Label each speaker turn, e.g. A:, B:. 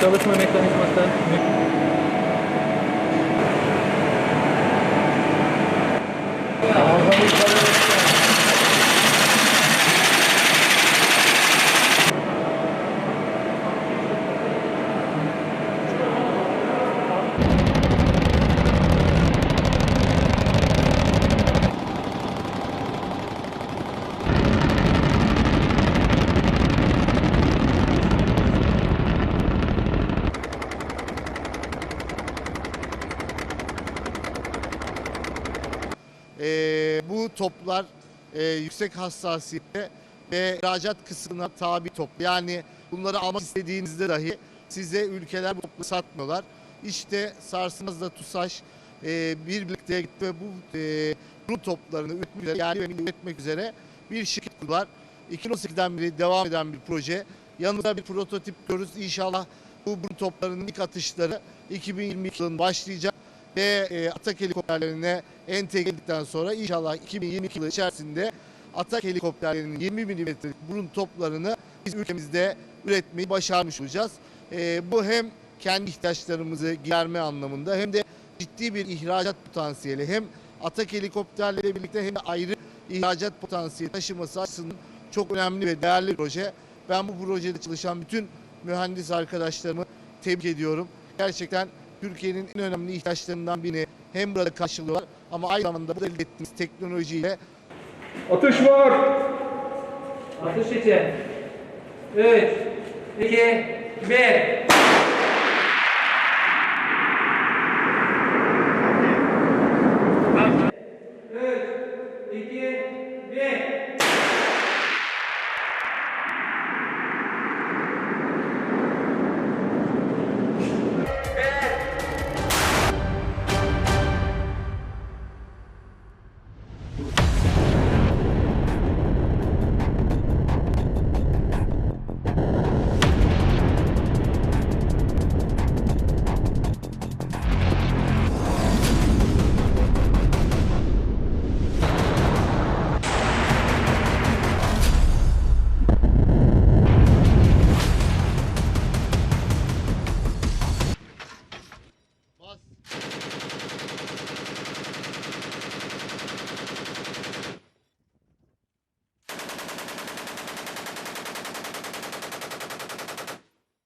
A: Ich glaube jetzt mal Mac, wenn ich mal dann. Ja. Ee, bu toplar e, yüksek hassasiyete ve ihracat kısmına tabi top. Yani bunları almak istediğinizde dahi size ülkeler bu topları satmıyorlar. İşte Sarsılmaz'la TUSAŞ e, birlikte gitti ve bu e, bu toplarını üretmek üzere, yani üretmek üzere bir şirket kurdular. 2018'den beri devam eden bir proje. Yanında bir prototip görürüz. İnşallah bu bu toplarının ilk atışları 2022 yılında başlayacak ve e, atak helikopterlerine entegre edildikten sonra inşallah 2022 yılı içerisinde atak helikopterlerinin 20 milimetrelik burun toplarını biz ülkemizde üretmeyi başarmış olacağız. E, bu hem kendi ihtiyaçlarımızı giderme anlamında hem de ciddi bir ihracat potansiyeli hem atak helikopterleriyle birlikte hem de ayrı ihracat potansiyeli taşıması açısından çok önemli ve değerli bir proje. Ben bu projede çalışan bütün mühendis arkadaşlarımı tebrik ediyorum. Gerçekten Türkiye'nin en önemli ihtiyaçlarından birini hem burada karşılıyorlar ama aynı zamanda bu elde ettiğimiz teknolojiyle
B: Atış var.
C: Atış için. 3, 2, 1.